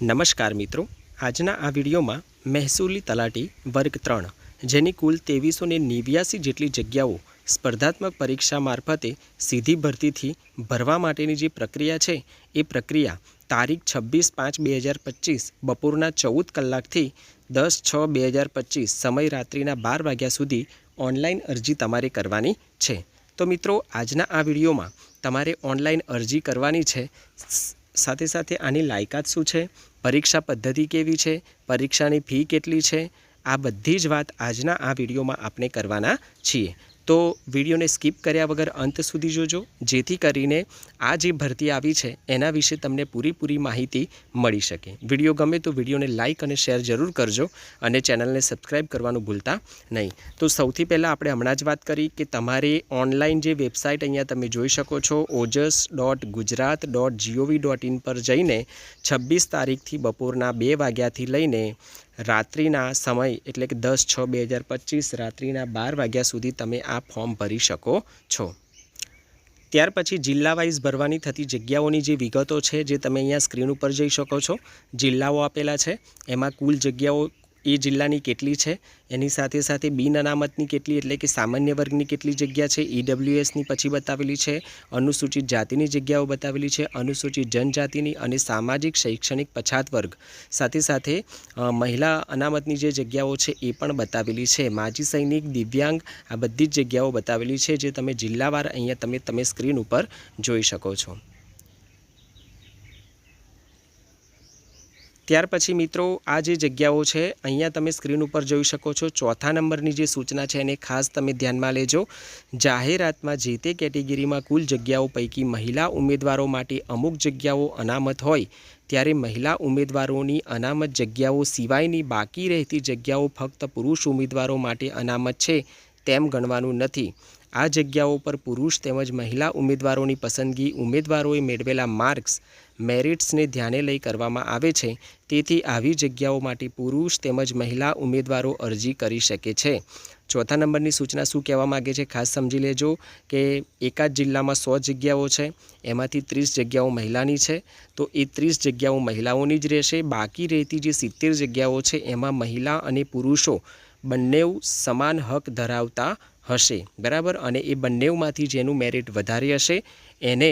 નમસ્કાર મિત્રો. આજના આ વિડીયોમાં મહેસૂલી તલાટી વર્ગ ત્રણ, જેની કુલ ત્રેવીસો ને નેવ્યાસી જેટલી જગ્યાઓ સ્પર્ધાત્મક પરીક્ષા મારફતે સીધી ભરતીથી ભરવા માટેની જે પ્રક્રિયા છે, એ પ્રક્રિયા તારીખ છવ્વીસ પાંચ બે હજાર પચીસ બપોરના ચૌદ કલાકથી દસ છ બે હજાર પચીસ સમય રાત્રિના બાર વાગ્યા સુધી ઓનલાઈન અરજી તમારે કરવાની છે. તો મિત્રો, આજના આ વિડીયોમાં તમારે ઓનલાઈન અરજી કરવાની છે. સાથે સાથે આની લાયકાત શું છે? પરીક્ષા પદ્ધતિ કેવી છે? પરીક્ષાની ફી કેટલી છે? આ બધી જ વાત આજના આ વિડીયોમાં આપણે કરવાના છીએ. તો વિડીયોને સ્કીપ કર્યા વગર અંત સુધી જોજો. જેથી કરીને આ જે ભરતી આવી છે, એના વિશે તમને પૂરીપૂરી માહિતી મળી શકે. વીડિયો ગમે તો વિડીયોને લાઇક અને શેર જરૂર કરજો અને ચેનલને સબસ્ક્રાઈબ કરવાનું ભૂલતા નહીં. તો સૌથી પહેલાં આપણે હમણાં જ વાત કરી કે તમારે ઓનલાઈન જે વેબસાઇટ અહીંયા તમે જોઈ શકો છો Ojas dot Gujarat dot GOV dot in પર જઈને છવ્વીસ તારીખથી બપોરના બે વાગ્યાથી લઈને રાત્રિના સમય, એટલે કે દસ છ બે હજાર પચીસ રાત્રિના બાર વાગ્યા સુધી તમે આ ફોર્મ ભરી શકો છો. ત્યાર પછી જિલ્લા વાઇઝ ભરવાની થતી જગ્યાઓની જે વિગતો છે, જે તમે અહીંયા સ્ક્રીન ઉપર જઈ શકો છો, જિલ્લાઓ આપેલા છે. એમાં કુલ જગ્યાઓ એ જિલ્લાની કેટલી છે? એની સાથે સાથે બિન અનામતની કેટલી, એટલે કે સામાન્ય વર્ગની કેટલી જગ્યા છે? ઈડબ્લ્યુએસની પછી બતાવેલી છે, અનુસૂચિત જાતિની જગ્યાઓ બતાવેલી છે, અનુસૂચિત જનજાતિની અને સામાજિક શૈક્ષણિક પછાત વર્ગ. સાથે સાથે મહિલા અનામતની જે જગ્યાઓ છે એ પણ બતાવેલી છે. માજી સૈનિક, દિવ્યાંગ, આ બધી જ જગ્યાઓ બતાવેલી છે, જે તમે જિલ્લાવાર અહીંયા તમે તમે સ્ક્રીન ઉપર જોઈ શકો છો. ત્યાર પછી મિત્રો, આ જે જગ્યાઓ છે, અહીંયા તમે સ્ક્રીન ઉપર જોઈ શકો છો. ચોથા નંબરની જે સૂચના છે, એને ખાસ તમે ધ્યાનમાં લેજો. જાહેરાતમાં જે તે કેટેગરીમાં કુલ જગ્યાઓ પૈકી મહિલા ઉમેદવારો માટે અમુક જગ્યાઓ અનામત હોય, ત્યારે મહિલા ઉમેદવારોની અનામત જગ્યાઓ સિવાયની બાકી રહેતી જગ્યાઓ ફક્ત પુરુષ ઉમેદવારો માટે અનામત છે, તેમ ગણવાનું નથી. આ જગ્યાઓ પર પુરુષ તેમજ મહિલા ઉમેદવારોની પસંદગી ઉમેદવારોએ મેળવેલા માર્ક્સ મેરિટ્સને ધ્યાને લઈ કરવામાં આવે છે. તેથી આવી જગ્યાઓ માટે પુરુષ તેમજ મહિલા ઉમેદવારો અરજી કરી શકે છે. ચોથા નંબરની સૂચના શું કહેવા માગે છે? ખાસ સમજી લેજો કે એકાદ જિલ્લામાં સો જગ્યાઓ છે, એમાંથી ત્રીસ જગ્યાઓ મહિલાની છે. તો એ ત્રીસ જગ્યાઓ મહિલાઓની જ રહેશે. બાકી રહેતી જે સિત્તેર જગ્યાઓ છે, એમાં મહિલા અને પુરુષો બંને સમાન હક ધરાવતા હશે, બરાબર? અને એ બંનેમાંથી જેનું મેરિટ વધારે હશે, એને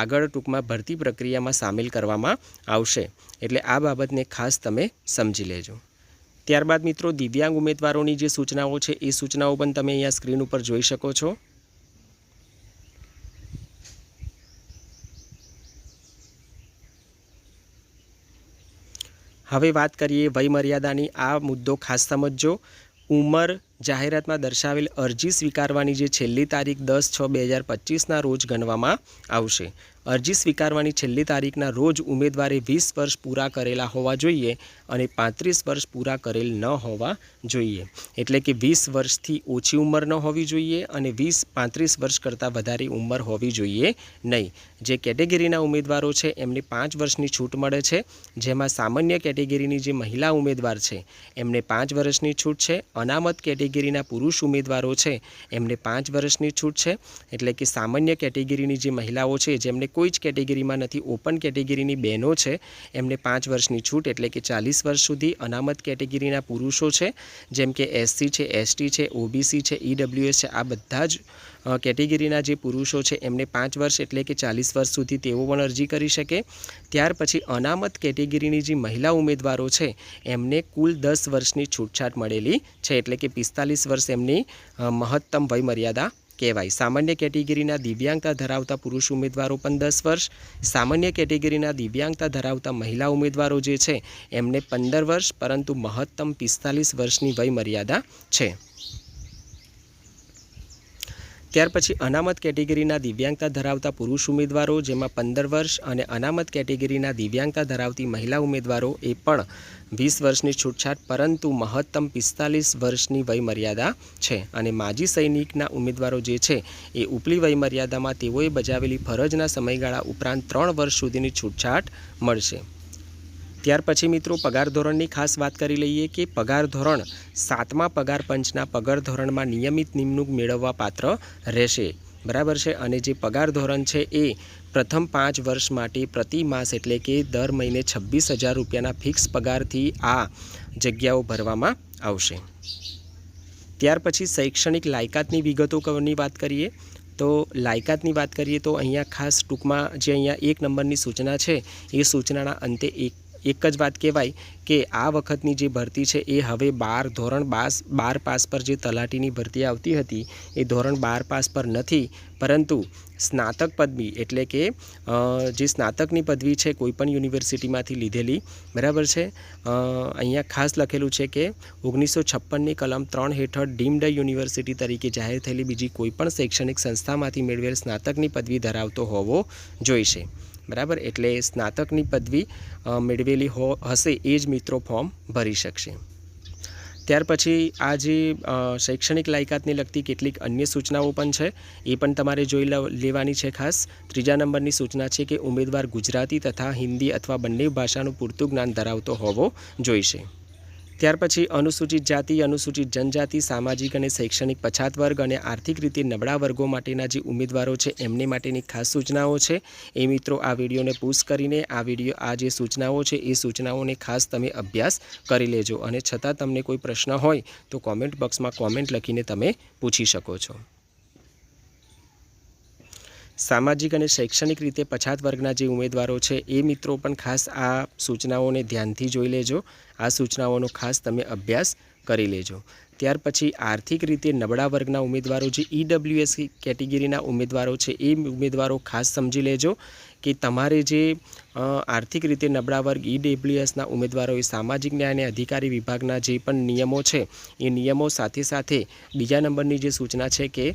આગળ ટૂંકમાં ભરતી પ્રક્રિયામાં સામેલ કરવામાં આવશે. એટલે આ બાબતને ખાસ તમે સમજી લેજો. ત્યારબાદ મિત્રો, દિવ્યાંગ ઉમેદવારોની જે સૂચનાઓ છે, એ સૂચનાઓ પણ તમે અહીંયા સ્ક્રીન ઉપર જોઈ શકો છો. હવે વાત કરીએ વયમર્યાદાની. આ મુદ્દો ખાસ સમજજો. ઉંમર જાહેરાતમાં દર્શાવેલ અરજી સ્વીકારવાની જે છેલ્લી તારીખ દસ છ બે હજાર પચીસના રોજ ગણવામાં આવશે. અરજી સ્વીકારવાની છેલ્લી તારીખના રોજ ઉમેદવારે વીસ વર્ષ પૂરા કરેલા હોવા જોઈએ અને પાંત્રીસ વર્ષ પૂરા કરેલ ન હોવા જોઈએ. એટલે કે વીસ વર્ષથી ઓછી ઉંમર ન હોવી જોઈએ અને વીસ પાંત્રીસ વર્ષ કરતાં વધારે ઉંમર હોવી જોઈએ નહીં. જે કેટેગરીના ઉમેદવારો છે, એમને પાંચ વર્ષની છૂટ મળે છે. જેમાં સામાન્ય કેટેગરીની જે મહિલા ઉમેદવાર છે, એમને પાંચ વર્ષની છૂટ છે. અનામત કેટેગરીના પુરુષ ઉમેદવારો છે, એમને પાંચ વર્ષની છૂટ છે. એટલે કે સામાન્ય કેટેગરીની જે મહિલાઓ છે, જેમને કોઈ જ કેટેગરીમાં નથી. ઓપન કેટેગરીની બહેનો છે. એમને પાંચ વર્ષની છૂટ એટલે કે ચાલીસ વર્ષ સુધી અનામત કેટેગરીના પુરુષો છે. જેમ કે એસસી છે એસટી છે ઓબીસી છે ઈડબ્લ્યુએસ છે. આ બધા જ કેટેગરીના જે પુરુષો છે, એમને પાંચ વર્ષ એટલે કે ચાલીસ વર્ષ સુધી તેઓ પણ અરજી કરી શકે. ત્યાર પછી અનામત કેટેગરીની જે મહિલા ઉમેદવારો છે, એમને કુલ દસ વર્ષની છૂટછાટ મળેલી છે. એટલે કે પિસ્તાલીસ વર્ષ એમની મહત્તમ વયમર્યાદા કહેવાય. સામાન્ય કેટેગરીના દિવ્યાંગતા ધરાવતા પુરુષ ઉમેદવારો પણ દસ વર્ષ, સામાન્ય કેટેગરીના દિવ્યાંગતા ધરાવતા મહિલા ઉમેદવારો જે છે, એમને પંદર વર્ષ, પરંતુ મહત્તમ પિસ્તાલીસ વર્ષની વયમર્યાદા છે. ત્યાર પછી અનામત કેટેગરીના દિવ્યાંગતા ધરાવતા પુરુષ ઉમેદવારો, જેમાં પંદર વર્ષ અને અનામત કેટેગરીના દિવ્યાંગતા ધરાવતી મહિલા ઉમેદવારો એ પણ વીસ વર્ષની છૂટછાટ, પરંતુ મહત્તમ પિસ્તાલીસ વર્ષની વયમર્યાદા છે. અને માજી સૈનિકના ઉમેદવારો જે છે, એ ઉપલી વયમર્યાદામાં તેઓએ બજાવેલી ફરજના સમયગાળા ઉપરાંત ત્રણ વર્ષ સુધીની છૂટછાટ મળશે. ત્યાર પછી મિત્રો પગાર ધોરણની ખાસ વાત કરી લઈએ કે પગાર ધોરણ સાતમા પગાર પંચના પગાર ધોરણમાં નિયમિત નિમણૂક મેળવવા પાત્ર રહેશે. બરાબર છે? અને જે પગાર ધોરણ છે એ પ્રથમ પાંચ વર્ષ માટે પ્રતિ માસ એટલે કે દર મહિને છવ્વીસ હજાર રૂપિયાના ફિક્સ પગારથી આ જગ્યાઓ ભરવામાં આવશે. ત્યાર પછી શૈક્ષણિક લાયકાતની વિગતોની વાત કરીએ, તો લાયકાતની વાત કરીએ તો અહીંયા ખાસ ટૂંકમાં જે અહીંયા એક નંબરની સૂચના છે, એ સૂચનાના અંતે એક એક જ વાત કહેવાય કે આ વખતની જે ભરતી છે એ હવે બાર ધોરણ બાસ, બાર પાસ પર જે તલાટીની ભરતી આવતી હતી, એ ધોરણ બાર પાસ પર નથી. પરંતુ સ્નાતક પદવી એટલે કે જે સ્નાતકની પદવી છે કોઈપણ યુનિવર્સિટીમાંથી લીધેલી, બરાબર છે? અહીંયા ખાસ લખેલું છે કે ઓગણીસો છપ્પનની કલમ ત્રણ હેઠળ ડીમ્ડ યુનિવર્સિટી તરીકે જાહેર થયેલી બીજી કોઈપણ શૈક્ષણિક સંસ્થામાંથી મેળવેલ સ્નાતકની પદવી ધરાવતો હોવો જોઈશે. બરાબર? એટલે સ્નાતકની પદવી મેળવેલી હો, હશે એ જ મિત્રો ફોર્મ ભરી શકશે. ત્યાર પછી આ જે શૈક્ષણિક લાયકાતને લગતી કેટલીક અન્ય સૂચનાઓ પણ છે, એ પણ તમારે જોઈ લેવાની છે ખાસ. ત્રીજા નંબરની સૂચના છે કે ઉમેદવાર ગુજરાતી તથા હિન્દી અથવા બંને ભાષાનું પૂરતું જ્ઞાન ધરાવતો હોવો જોઈશે. ત્યાર પછી અનુસૂચિત જાતિ, અનુસૂચિત જનજાતિ, સામાજિક અને શૈક્ષણિક પછાત વર્ગ અને આર્થિક રીતે નબળા વર્ગો માટેના જે ઉમેદવારો છે, એમને માટેની ખાસ સૂચનાઓ છે. એ મિત્રો આ વિડીયોને પુશ કરીને આ વીડિયો, આ જે સૂચનાઓ છે, એ સૂચનાઓને ખાસ તમે અભ્યાસ કરી લેજો. અને છતાં તમને કોઈ પ્રશ્ન હોય તો કોમેન્ટ બોક્સમાં કોમેન્ટ લખીને તમે પૂછી શકો છો. સામાજિક અને શૈક્ષણિક રીતે પછાત વર્ગના જે ઉમેદવારો છે, એ મિત્રો પણ ખાસ આ સૂચનાઓને ધ્યાનથી જોઈ લેજો. આ સૂચનાઓનો ખાસ તમે અભ્યાસ કરી લેજો. ત્યાર પછી આર્થિક રીતે નબળા વર્ગના ઉમેદવારો જે ઈડબ્લ્યુએસ કેટેગરીના ઉમેદવારો છે, એ ઉમેદવારો ખાસ સમજી લેજો કે તમારે જે આર્થિક રીતે નબળા વર્ગ ઈડબ્લ્યુએસના ઉમેદવારોએ સામાજિક ન્યાય અને અધિકારી વિભાગના જે પણ નિયમો છે, એ નિયમો સાથે સાથે બીજા નંબરની જે સૂચના છે કે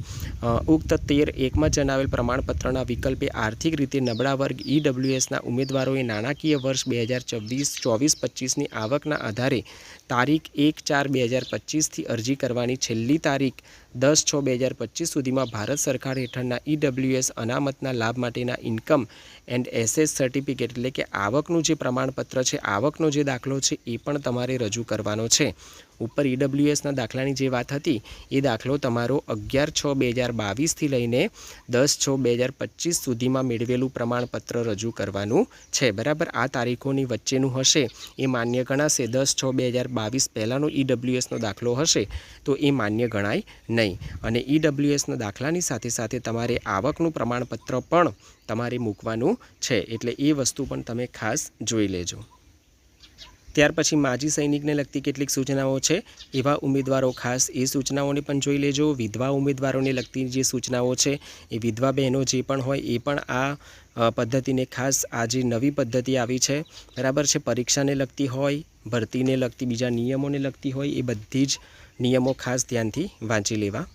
ઉક્ત તેર એકમાં જણાવેલ પ્રમાણપત્રના વિકલ્પે આર્થિક રીતે નબળા વર્ગ ઈડબ્લ્યુએસના ઉમેદવારોએ નાણાકીય વર્ષ બે હજાર ચોવીસ ચોવીસ પચીસની આવકના આધારે તારીખ એક ચાર બે હજાર પચીસથી અરજી કરવાની છેલ્લી તારીખ દસ છ બે હજાર પચીસ સુધીમાં ભારત સરકાર હેઠળના ઈડબ્લ્યુએસ અનામતના લાભ માટેના ઇન્કમ એન્ડ એસેસ સર્ટિફિકેટ એટલે કે આવકનું જે પ્રમાણપત્ર છે, આવકનો જે દાખલો છે, એ પણ તમારે રજૂ કરવાનો છે. ઉપર ઈડબ્લ્યુએસના દાખલાની જે વાત હતી, એ દાખલો તમારો અગિયાર છ બે હજાર બાવીસથી લઈને દસ છ બે હજાર પચીસ સુધીમાં મેળવેલું પ્રમાણપત્ર રજૂ કરવાનું છે. બરાબર? આ તારીખોની વચ્ચેનું હશે. એ માન્ય ગણાશે. દસ છ બે હજાર બાવીસ પહેલાંનો ઈડબ્લ્યુએસનો દાખલો હશે, તો એ માન્ય ગણાય નહીં. અને ઈડબ્લ્યુએસના દાખલાની સાથે સાથે તમારે આવકનું પ્રમાણપત્ર પણ તમારે મૂકવાનું છે. એટલે એ વસ્તુ પણ તમે ખાસ જોઈ લેજો. ત્યાર પછી માજી સૈનિકને લગતી કેટલીક સૂચનાઓ છે. એવા ઉમેદવારો ખાસ એ સૂચનાઓને પણ જોઈ લેજો. વિધવા ઉમેદવારોને લગતી જે સૂચનાઓ છે, એ વિધવા બહેનો જે પણ હોય, એ પણ આ પદ્ધતિને ખાસ આ જે નવી પદ્ધતિ આવી છે. બરાબર છે? પરીક્ષાને લગતી હોય, ભરતીને લગતી, બીજા નિયમોને લગતી હોય, એ બધી જ નિયમો ખાસ ધ્યાનથી વાંચી લેવા.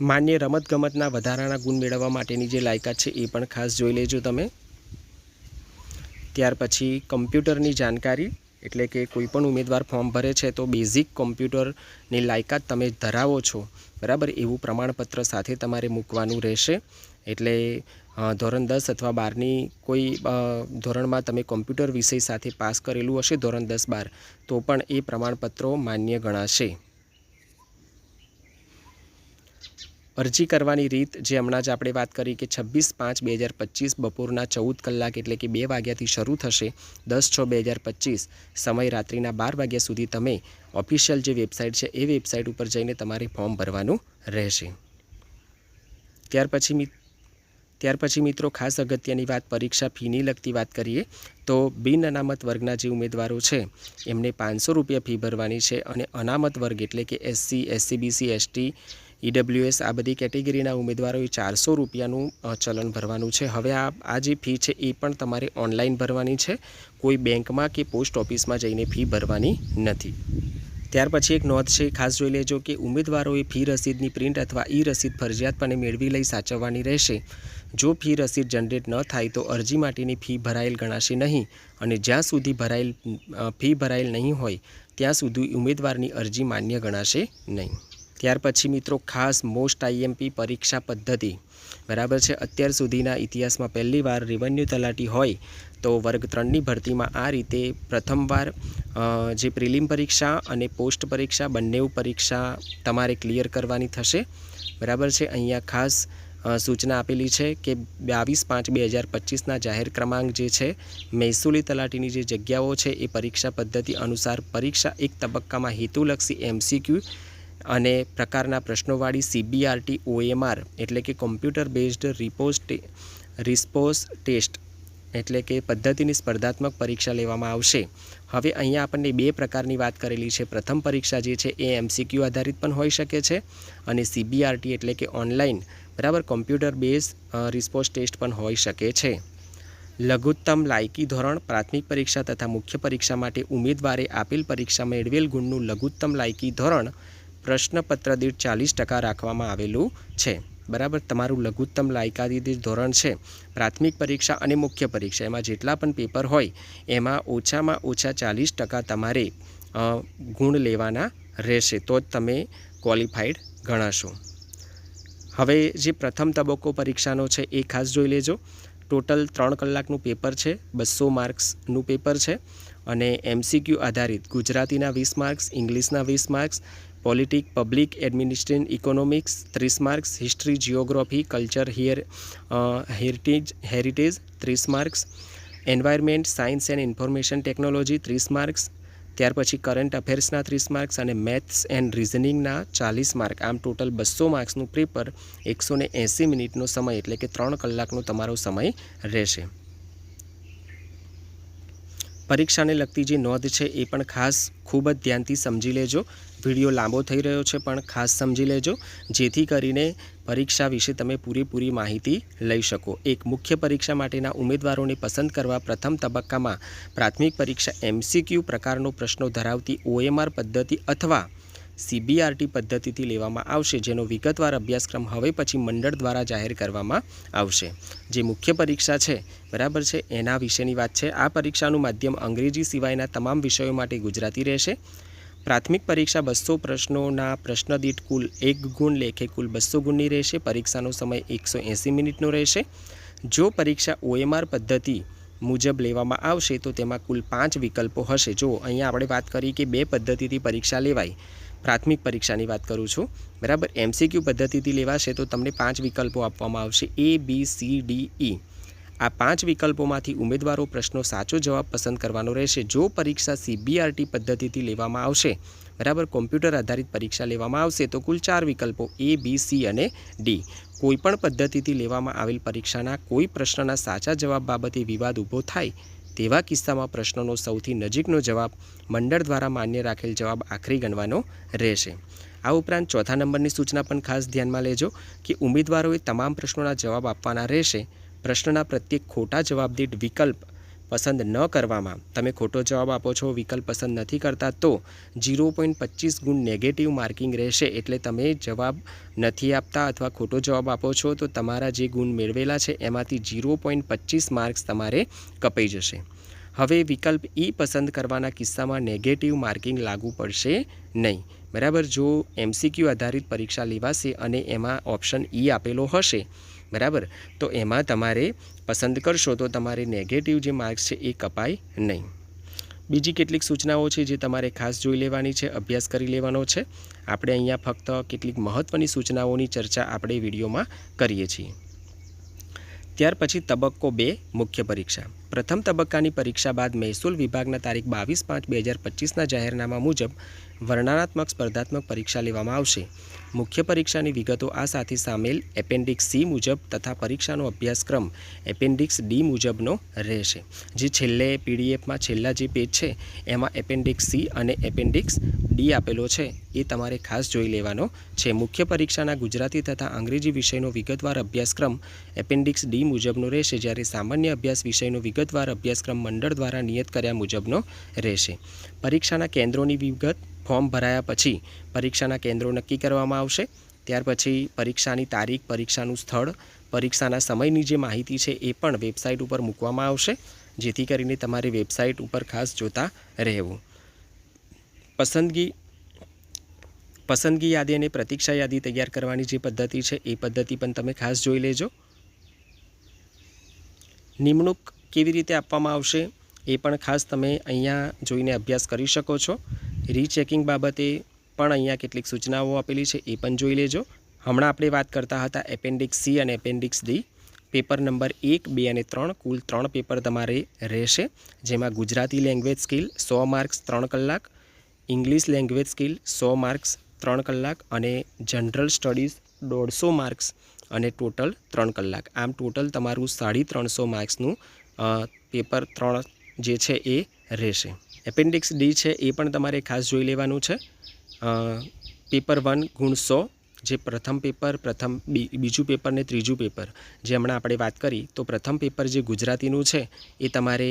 માન્ય રમતગમતના વધારાના ગુણ મેળવવા માટેની જે લાયકાત છે, એ પણ ખાસ જોઈ લેજો તમે. ત્યાર પછી કમ્પ્યુટરની જાણકારી, એટલે કે કોઈપણ ઉમેદવાર ફોર્મ ભરે છે તો બેઝિક કોમ્પ્યુટરની લાયકાત તમે ધરાવો છો, બરાબર? એવું પ્રમાણપત્ર સાથે તમારે મૂકવાનું રહેશે. એટલે ધોરણ દસ અથવા બારની કોઈ ધોરણમાં તમે કોમ્પ્યુટર વિષય સાથે પાસ કરેલું હશે ધોરણ દસ બાર, તો પણ એ પ્રમાણપત્રો માન્ય ગણાશે. અરજી કરવાની રીત જે હમણાં જ આપણે વાત કરી કે છવ્વીસ પાંચ બે હજાર પચીસ બપોરના ચૌદ કલાક એટલે કે બે વાગ્યાથી શરૂ થશે, દસ છ બે હજાર પચીસ સમય રાત્રિના બાર વાગ્યા સુધી તમે ઓફિશિયલ જે વેબસાઇટ છે એ વેબસાઇટ ઉપર જઈને તમારે ફોર્મ ભરવાનું રહેશે. ત્યાર પછી ત્યાર પછી મિત્રો ખાસ અગત્યની વાત પરીક્ષા ફીની લગતી વાત કરીએ, તો બિન અનામત વર્ગના જે ઉમેદવારો છે, એમને પાંચસો રૂપિયા ફી ભરવાની છે અને અનામત વર્ગ એટલે કે એસસી, એસસીબીસી, એસટી ઈડબ્લ્યુએસ આ બધી કેટેગરીના ઉમેદવારોએ ચારસો રૂપિયાનું ચલણ ભરવાનું છે. હવે આ આ જે ફી છે એ પણ તમારે ઓનલાઈન ભરવાની છે. કોઈ બેંકમાં કે પોસ્ટ ઓફિસમાં જઈને ફી ભરવાની નથી. ત્યાર પછી એક નોંધ છે, ખાસ જોઈ લેજો કે ઉમેદવારોએ ફી રસીદની પ્રિન્ટ અથવા ઈ રસીદ ફરજિયાતપણે મેળવી લઈ સાચવવાની રહેશે. જો ફી રસીદ જનરેટ ન થાય તો અરજી માટેની ફી ભરાયેલ ગણાશે નહીં અને જ્યાં સુધી ભરાયેલ ફી ભરાયેલ નહીં હોય, ત્યાં સુધી ઉમેદવારની અરજી માન્ય ગણાશે નહીં. ત્યાર પછી મિત્રો ખાસ મોસ્ટ આઈએમપી પરીક્ષા પદ્ધતિ. બરાબર છે? અત્યાર સુધીના ઇતિહાસમાં પહેલીવાર રેવન્યુ તલાટી હોય તો વર્ગ ત્રણની ભરતીમાં આ રીતે પ્રથમવાર જે પ્રિલિમ પરીક્ષા અને પોસ્ટ પરીક્ષા બંને પરીક્ષા તમારે ક્લિયર કરવાની થશે. બરાબર છે? અહીંયા ખાસ સૂચના આપેલી છે કે બાવીસ પાંચ બે હજાર પચીસના જાહેર ક્રમાંક જે છે, મહેસૂલી તલાટીની જે જગ્યાઓ છે એ પરીક્ષા પદ્ધતિ અનુસાર પરીક્ષા એક તબક્કામાં હેતુલક્ષી એમસીક્યુ અને પ્રકારના પ્રશ્નોવાળી સીબીઆરટી ઓએમઆર એટલે કે computer based response response test એટલે કે પદ્ધતિની સ્પર્ધાત્મક પરીક્ષા લેવામાં આવશે. હવે અહીંયા આપણને બે પ્રકારની વાત કરેલી છે. પ્રથમ પરીક્ષા જે છે એ એમસીક્યુ આધારિત પણ હોઈ શકે છે અને સીબીઆરટી એટલે કે ઓનલાઈન બરાબર? કોમ્પ્યુટર બેઝ રિસ્પોન્સ ટેસ્ટ પણ હોઈ શકે છે. લઘુત્તમ લાયકી ધોરણ, પ્રાથમિક પરીક્ષા તથા મુખ્ય પરીક્ષા માટે ઉમેદવારે આપેલ પરીક્ષા મેળવેલ ગુણનું લઘુત્તમ લાયકી ધોરણ પ્રશ્નપત્ર દીઠ ચાલીસ ટકા રાખવામાં આવેલું છે. બરાબર? તમારું લઘુત્તમ લાયકાતી ધોરણ છે. પ્રાથમિક પરીક્ષા અને મુખ્ય પરીક્ષા. એમાં જેટલા પણ પેપર હોય, એમાં ઓછામાં ઓછા ચાલીસ ટકા તમારે ગુણ લેવાના રહેશે. તો જ તમે ક્વોલિફાઈડ ગણાશો. હવે જે પ્રથમ તબક્કો પરીક્ષાનો છે, એ ખાસ જોઈ લેજો. ટોટલ ત્રણ કલાકનું પેપર છે, બસો માર્ક્સનું પેપર છે અને એમસીક્યુ આધારિત ગુજરાતીના વીસ માર્ક્સ, ઇંગ્લિશના વીસ marks politic public administration economics ત્રીસ marks history geography culture here heritage heritage ત્રીસ marks environment science and information technology ત્રીસ માર્ક્સ ત્યાર પછી કરંટ અફેર્સના ત્રીસ માર્ક્સ અને મેથ્સ એન્ડ રિઝનિંગના ચાલીસ માર્ક આમ ટોટલ બસો માર્ક્સનું પેપર એકસો ને એંસી મિનિટનો સમય, એટલે કે ત્રણ કલાકનો તમારો સમય રહેશે. પરીક્ષાને લગતી જે નોંધ છે એ પણ ખાસ ખૂબ જ ધ્યાનથી સમજી લેજો. વીડિયો લાંબો થઈ રહ્યો છે, પણ ખાસ સમજી લેજો. જેથી કરીને પરીક્ષા વિશે તમે પૂરેપૂરી માહિતી લઈ શકો. એક મુખ્ય પરીક્ષા માટેના ઉમેદવારોને પસંદ કરવા પ્રથમ તબક્કામાં પ્રાથમિક પરીક્ષા એમસીક્યુ પ્રકારનો પ્રશ્નો ધરાવતી ઓએમઆર પદ્ધતિ અથવા સીબીઆરટી પદ્ધતિથી લેવામાં આવશે, જેનો વિગતવાર અભ્યાસક્રમ હવે પછી મંડળ દ્વારા જાહેર કરવામાં આવશે. જે મુખ્ય પરીક્ષા છે, બરાબર છે? એના વિશેની વાત છે. આ પરીક્ષાનું માધ્યમ અંગ્રેજી સિવાયના તમામ વિષયો માટે ગુજરાતી રહેશે. પ્રાથમિક પરીક્ષા બસો પ્રશ્નોના પ્રશ્ન દીઠ કુલ એક ગુણ લેખે કુલ બસો ગુણની રહેશે. પરીક્ષાનો સમય એકસો એંસી મિનિટનો રહેશે. જો પરીક્ષા ઓએમઆર પદ્ધતિ મુજબ લેવામાં આવશે, તો તેમાં કુલ પાંચ વિકલ્પો હશે. જો અહીંયા આપણે વાત કરી કે બે પદ્ધતિથી પરીક્ષા લેવાય. પ્રાથમિક પરીક્ષાની વાત કરું છું. બરાબર, એમસીક્યુ પદ્ધતિથી લેવાશે તો તમને પાંચ વિકલ્પો આપવામાં આવશે. એ બી સી ડી ઈ આ પાંચ વિકલ્પોમાંથી ઉમેદવારો પ્રશ્નો સાચો જવાબ પસંદ કરવાનો રહેશે. જો પરીક્ષા સીબીઆરટી પદ્ધતિથી લેવામાં આવશે, બરાબર કોમ્પ્યુટર આધારિત પરીક્ષા લેવામાં આવશે, તો કુલ ચાર વિકલ્પો એ બી સી અને ડી કોઈપણ પદ્ધતિથી લેવામાં આવેલ પરીક્ષાના કોઈ પ્રશ્નના સાચા જવાબ બાબતે વિવાદ ઊભો થાય, તેવા કિસ્સામાં પ્રશ્નનો સૌથી નજીકનો જવાબ મંડળ દ્વારા માન્ય રાખેલ જવાબ આખરી ગણવાનો રહેશે. આ ઉપરાંત ચોથા નંબરની સૂચના પણ ખાસ ધ્યાનમાં લેજો કે ઉમેદવારોએ તમામ પ્રશ્નોના જવાબ આપવાના રહેશે પ્રશ્નના પ્રત્યેક ખોટા જવાબ દીઠ વિકલ્પ પસંદ ન કરવામાં. તમે ખોટો જવાબ આપો છો, વિકલ્પ પસંદ નથી કરતા, તો જીરો પોઈન્ટ પચીસ ગુણ નેગેટિવ માર્કિંગ રહેશે એટલે તમે જવાબ નથી આપતા અથવા ખોટો જવાબ આપો છો, તો તમારા જે ગુણ મેળવેલા છે, એમાંથી જીરો પોઈન્ટ પચીસ માર્ક્સ તમારે કપાઈ જશે. હવે વિકલ્પ ઈ પસંદ કરવાના કિસ્સામાં નેગેટિવ માર્કિંગ લાગુ પડશે નહીં. બરાબર? જો એમસીક્યુ આધારિત પરીક્ષા લેવાશે અને એમાં ઓપ્શન ઈ આપેલો હશે બરાબર? તો એમાં તમારે પસંદ કરશો તો તમારે નેગેટિવ જે માર્ક્સ છે એ કપાય નહીં. બીજી કેટલીક સૂચનાઓ છે જે તમારે ખાસ જોઈ લેવાની છે, અભ્યાસ કરી લેવાનો છે. આપણે અહીંયા ફક્ત કેટલીક મહત્ત્વની સૂચનાઓની ચર્ચા આપણે વિડીયોમાં કરીએ છીએ. ત્યાર પછી તબક્કો બે, મુખ્ય પરીક્ષા. પ્રથમ તબક્કાની પરીક્ષા બાદ મહેસૂલ વિભાગના તારીખ બાવીસ પાંચ બે હજાર પચીસના જાહેરનામા મુજબ વર્ણનાત્મક સ્પર્ધાત્મક પરીક્ષા લેવામાં આવશે. મુખ્ય પરીક્ષાની વિગતો આ સાથે સામેલ એપેન્ડિક્સ સી મુજબ તથા પરીક્ષાનો અભ્યાસક્રમ એપેન્ડિક્સ ડી મુજબનો રહેશે. જે છેલ્લે પીડીએફમાં છેલ્લા જે પેજ છે, એમાં એપેન્ડિક્સ સી અને એપેન્ડિક્સ ડી આપેલો છે. એ તમારે ખાસ જોઈ લેવાનો છે. મુખ્ય પરીક્ષાના ગુજરાતી તથા અંગ્રેજી વિષયનો વિગતવાર અભ્યાસક્રમ એપેન્ડિક્સ ડી મુજબનો રહેશે. જ્યારે સામાન્ય અભ્યાસ વિષયનો વિગતવાર અભ્યાસક્રમ મંડળ દ્વારા નિયત કર્યા મુજબનો રહેશે. પરીક્ષાના કેન્દ્રોની વિગત ફોર્મ ભરાયા પછી પરીક્ષાના કેન્દ્રો નક્કી કરવામાં આવશે. ત્યાર પછી પરીક્ષાની તારીખ, પરીક્ષાનું સ્થળ, પરીક્ષાના સમયની જે માહિતી છે એ પણ વેબસાઇટ ઉપર મૂકવામાં આવશે, જેથી કરીને તમારી વેબસાઇટ ઉપર ખાસ જોતા રહેવું. પસંદગી પસંદગી યાદી અને પ્રતીક્ષા યાદી તૈયાર કરવાની જે પદ્ધતિ છે એ પદ્ધતિ પણ તમે ખાસ જોઈ લેજો. નિમણૂક કેવી રીતે આપવામાં આવશે એ પણ ખાસ તમે અહીંયા જોઈને અભ્યાસ કરી શકો છો. રીચેકિંગ બાબતે પણ અહીંયા કેટલીક સૂચનાઓ આપેલી છે, એ પણ જોઈ લેજો. હમણાં આપણે વાત કરતા હતા એપેન્ડિક્સ સી અને એપેન્ડિક્સ ડી. પેપર નંબર એક, બે અને ત્રણ, કુલ ત્રણ પેપર તમારે રહેશે, જેમાં ગુજરાતી લેંગ્વેજ સ્કિલ સો માર્ક્સ ત્રણ કલાક, ઇંગ્લિશ લેંગ્વેજ સ્કિલ સો માર્ક્સ ત્રણ કલાક અને જનરલ સ્ટડીઝ દોઢસો માર્ક્સ અને ટોટલ ત્રણ કલાક. આમ ટોટલ તમારું સાડી ત્રણસો માર્ક્સનું પેપર ત્રણ જે છે એ રહેશે. એપેન્ડિક્સ ડી છે, એ પણ તમારે ખાસ જોઈ લેવાનું છે. પેપર વન ગુણ સો, જે પ્રથમ પેપર, પ્રથમ બીજું પેપર ને ત્રીજું પેપર, જે હમણાં આપણે વાત કરી, તો પ્રથમ પેપર જે ગુજરાતીનું છે, એ તમારે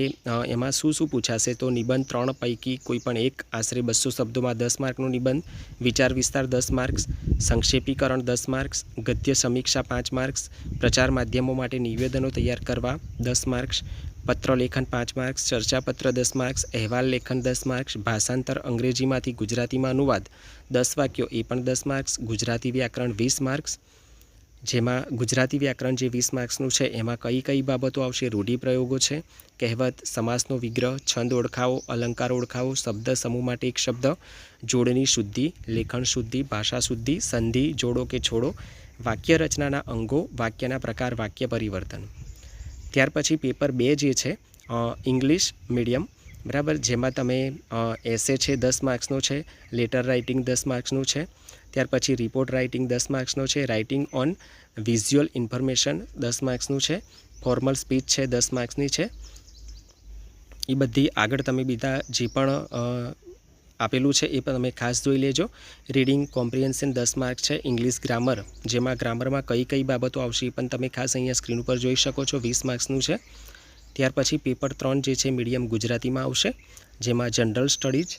એમાં શું શું પૂછાશે? તો નિબંધ ત્રણ પૈકી કોઈપણ એક, આશરે બસો શબ્દોમાં દસ માર્કનું નિબંધ, વિચાર વિસ્તાર દસ માર્ક્સ, સંક્ષેપીકરણ દસ માર્ક્સ, ગદ્ય સમીક્ષા પાંચ માર્ક્સ, પ્રચાર માધ્યમો માટે નિવેદનો તૈયાર કરવા દસ માર્ક્સ પત્ર લેખન પાંચ માર્ક્સ ચર્ચાપત્ર દસ માર્ક્સ, અહેવાલ લેખન દસ માર્ક્સ, ભાષાંતર અંગ્રેજીમાંથી ગુજરાતીમાં અનુવાદ દસ વાક્યો એ પણ દસ માર્ક્સ, ગુજરાતી વ્યાકરણ વીસ માર્ક્સ. જેમાં ગુજરાતી વ્યાકરણ જે વીસ માર્ક્સનું છે, એમાં કઈ કઈ બાબતો આવશે, રૂઢિપ્રયોગો છે, કહેવત, સમાસનો વિગ્રહ, છંદ ઓળખાવો, અલંકાર ઓળખાવો, શબ્દ સમૂહ માટે એક શબ્દ જોડની શુદ્ધિ, લેખન શુદ્ધિ, ભાષા શુદ્ધિ, સંધિ, જોડો કે છોડો વાક્ય રચનાના અંગો, વાક્યના પ્રકાર, વાક્ય પરિવર્તન. ત્યાર પછી પેપર બે જે છે ઇંગ્લિશ મીડિયમ, બરાબર? જેમાં તમે એસે છે દસ માર્ક્સનો છે, લેટર રાઇટિંગ દસ માર્ક્સનું છે, ત્યાર પછી રિપોર્ટ રાઇટિંગ દસ માર્ક્સનો છે, રાઇટિંગ ઓન વિઝ્યુઅલ ઇન્ફોર્મેશન દસ માર્ક્સનું છે, ફોર્મલ સ્પીચ છે દસ માર્ક્સની છે. એ બધી આગળ તમે બીજા જે પણ આપેલું છે એ પણ તમે ખાસ જોઈ લેજો. રીડિંગ કોમ્પ્રિહેન્શન દસ માર્ક છે ઇંગ્લિશ ગ્રામર જેમાં ગ્રામરમાં કઈ કઈ બાબતો આવશે એ પણ તમે ખાસ અહીંયા સ્ક્રીન ઉપર જોઈ શકો છો, વીસ માર્ક્સનું છે. ત્યાર પછી પેપર ત્રણ જે છે મીડિયમ ગુજરાતીમાં આવશે, જેમાં જનરલ સ્ટડીઝ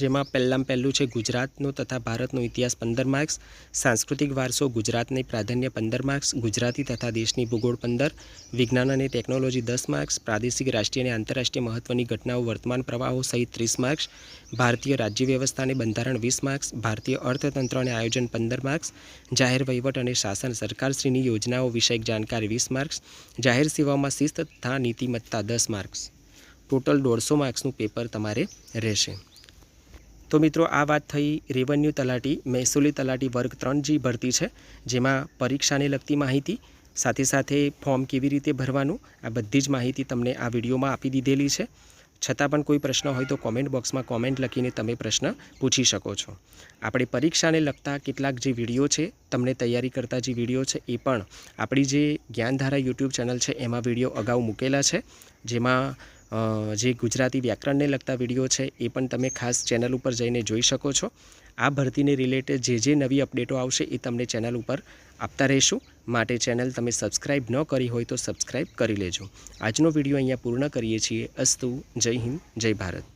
જેમાં પહેલાં પહેલું છે ગુજરાતનો તથા ભારતનો ઇતિહાસ પંદર માર્ક્સ, સાંસ્કૃતિક વારસો ગુજરાતની પ્રાધાન્ય પંદર માર્ક્સ, ગુજરાતી તથા દેશની ભૂગોળ પંદર, વિજ્ઞાન અને ટેકનોલોજી દસ માર્ક્સ, પ્રાદેશિક રાષ્ટ્રીય અને આંતરરાષ્ટ્રીય મહત્ત્વની ઘટનાઓ, વર્તમાન પ્રવાહો સહિત ત્રીસ માર્ક્સ, ભારતીય રાજ્ય વ્યવસ્થા અને બંધારણ વીસ માર્ક્સ, ભારતીય અર્થતંત્ર અને આયોજન પંદર માર્ક્સ, જાહેર વહીવટ અને શાસન સરકારશ્રીની યોજનાઓ વિષયક જાણકારી વીસ માર્ક્સ, જાહેર સેવાઓમાં શિસ્ત તથા નીતિમત્તા દસ માર્ક્સ. ટોટલ દોઢસો માર્ક્સનું પેપર તમારે રહેશે. તો મિત્રો, આ વાત થઈ રેવન્યુ તલાટી, મહેસૂલી તલાટી વર્ગ ત્રણ જી ભરતી છે, જેમાં પરીક્ષાને લગતી માહિતી, સાથે સાથે ફોર્મ કેવી રીતે ભરવાનું, આ બધી જ માહિતી તમને આ વિડીયોમાં આપી દીધેલી છે. છતાં પણ કોઈ પ્રશ્ન હોય તો કોમેન્ટ બોક્સમાં કોમેન્ટ લખીને તમે પ્રશ્ન પૂછી શકો છો. આપણે પરીક્ષાને લગતા કેટલાક જે વીડિયો છે, તમને તૈયારી કરતા જે વીડિયો છે, એ પણ આપણી જે જ્ઞાનધારા યુટ્યુબ ચેનલ છે, એમાં વીડિયો અગાઉ મૂકેલા છે, જેમાં જે ગુજરાતી વ્યાકરણને લગતા વીડિયો છે, એ પણ તમે ખાસ ચેનલ ઉપર જઈને જોઈ શકો છો. આ ભરતીને રિલેટેડ જે જે નવી અપડેટો આવશે, એ તમને ચેનલ ઉપર આપતા રહીશું. માટે ચેનલ તમે સબસ્ક્રાઈબ ન કરી હોય તો સબસ્ક્રાઈબ કરી લેજો. આજનો વીડિયો અહીંયા પૂર્ણ કરીએ છીએ. અસ્તુ, જય હિન્દ, જય ભારત.